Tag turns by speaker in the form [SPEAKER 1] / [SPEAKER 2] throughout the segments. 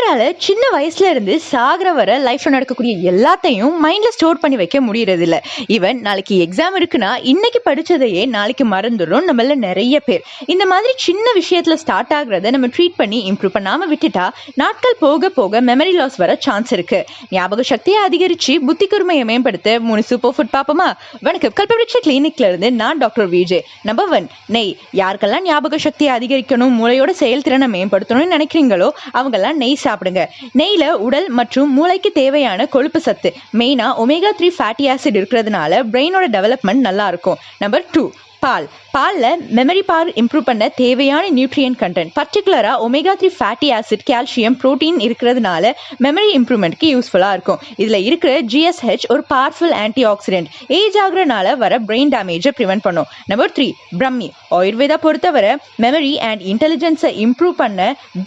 [SPEAKER 1] நம்மளால சின்ன வயசுல இருந்து சாகிற வர லைஃப்ல நடக்கக்கூடிய எல்லாத்தையும் மைண்ட்ல ஸ்டோர் பண்ணி வைக்க முடியறது இல்ல ஈவன் நாளைக்கு எக்ஸாம் இருக்குன்னா இன்னைக்கு படிச்சதையே நாளைக்கு மறந்துடும் நம்மள நிறைய பேர். இந்த மாதிரி சின்ன விஷயத்துல ஸ்டார்ட் ஆகுறத நம்ம ட்ரீட் பண்ணி இம்ப்ரூவ் பண்ணாம விட்டுட்டா நாட்கள் போக போக மெமரி லாஸ் வர சான்ஸ் இருக்கு. ஞாபக சக்தியை அதிகரிச்சு புத்தி குருமையை மேம்படுத்த மூணு சூப்பர் ஃபுட் பாப்போமா? வணக்கம். கல்பவృక్ష கிளினிக்ல இருந்து நான் டாக்டர் விஜய் நம்பர் ஒன் நெய். யாருக்கெல்லாம் ஞாபக சக்தியை அதிகரிக்கணும் மூளையோட செயல்திறனை மேம்படுத்தணும்னு நினைக்கிறீங்களோ அவங்கெல்லாம் நெய் சாப்பிடுங்க. நெய்ல உடல் மற்றும் மூளைக்கு தேவையான கொழுப்பு சத்து. மெயினா ஒமேகா த்ரீ ஃபேட்டி ஆசிட் இருக்கிறதுனால பிரெயினோட டெவலப்மெண்ட் நல்லா இருக்கும். நம்பர் டூ பால். பாலில் மெமரி பவர் இம்ப்ரூவ் பண்ண தேவையான நியூட்ரியன் கண்டென்ட் பர்டிகுலராக omega three fatty acid calcium protein இருக்கிறதுனால மெமரி இம்ப்ரூவ்மெண்ட்க்கு யூஸ்ஃபுல்லாக இருக்கும். இதில் இருக்கிற ஜிஎஸ்ஹெச் ஒரு பவர்ஃபுல் ஆன்டி ஆக்சிடென்ட் ஏஜ் ஆகுறனால வர பிரெயின் டேமேஜை ப்ரிவென்ட் பண்ணும். நம்பர் த்ரீ பிரம்மி ஆயுர்வேதா பொறுத்தவரை மெமரி அண்ட் இன்டெலிஜென்ஸை இம்ப்ரூவ் பண்ண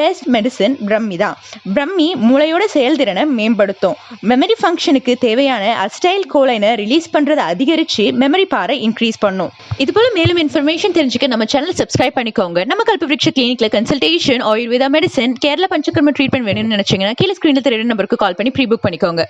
[SPEAKER 1] பெஸ்ட் மெடிசன் பிரம்மி தான். பிரம்மி மூளையோட செயல்திறனை மேம்படுத்தும். மெமரி ஃபங்க்ஷனுக்கு தேவையான அஸ்டைல் கோலைனை ரிலீஸ் பண்ணுறதை அதிகரித்து மெமரி பாரை இன்க்ரீஸ் பண்ணும். இது போல மேலும் இன்ஃபர்மேஷன் தெரிஞ்சுக்க நம்ம சேனல் சப்ஸ்கிரைப் பண்ணிக்கோங்க. நம்ம Kalpavriksha கிளினிக்ல consultation Ayurveda medicine Kerala panchakarma treatment வேணும்னு நினைச்சீங்கன்னா கீழே ஸ்கிரீன்ல தெரியுற நம்பருக்கு கால் பண்ணி ப்ரீ புக் பண்ணிக்கோங்க.